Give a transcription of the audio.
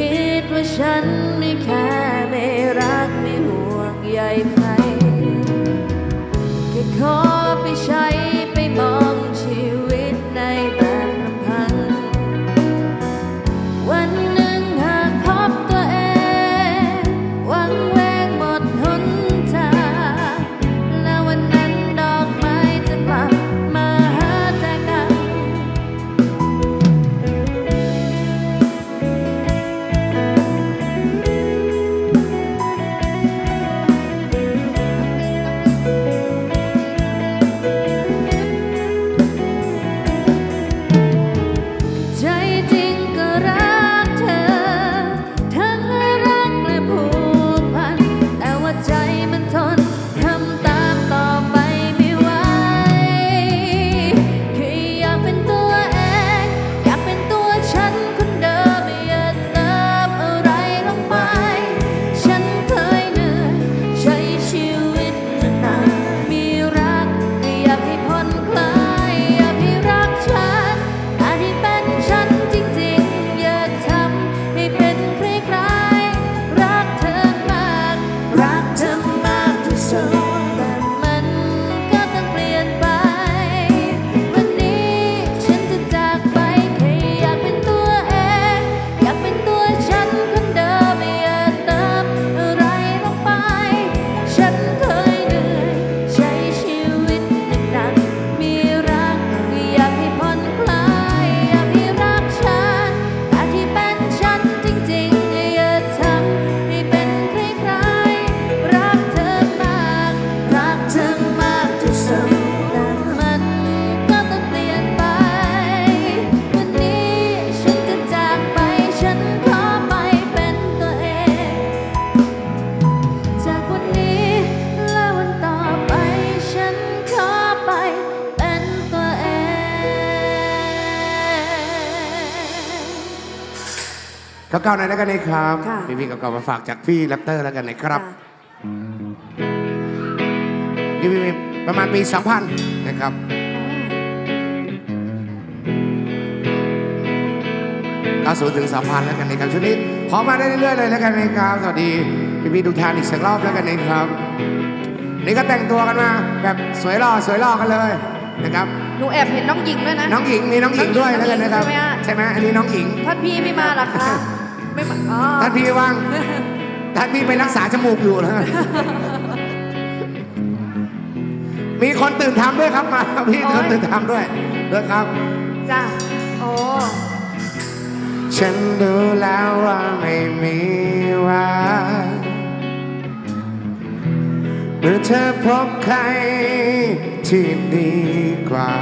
คิดว่าฉันไม่แค่ไม่รักไม่ห่วงใย เก่าๆหน่อยแล้วกันนะครับค่ะ พี่ๆเก่าๆมาฝากจากพี่แรปเตอร์แล้วกันนะครับนี่มีประมาณปี2000นะครับ90ถึง2000แล้วกันนะครับชุดนี้พร้อมมาได้เรื่อยๆเลยแล้วกันนะครับสวัสดีพี่ๆทุกท่านอีกสักรอบแล้วกันนะครับ นี่ก็แต่งตัวกันมาแบบสวยหล่อสวยหล่อกันเลยนะครับ หนูแอบเห็นน้องหญิงด้วยนะ น้องหญิงมีน้องหญิงด้วยแล้วกันนะครับใช่ไหมฮะ ใช่ไหมอันนี้น้องหญิงท่านพี่ไม่มาเหรอคะ ไม่มาอ๋อท่านพี่ว่างท่านพี่ไปรักษาจมูกอยู่นะมีคนตื่นทำด้วยครับมาครับพี่คนตื่นทำด้วยด้วยครับจ้าโอ้ฉันดูแล้วว่าไม่มีว่าเมื่อเธอพบใครที่ดีกว่า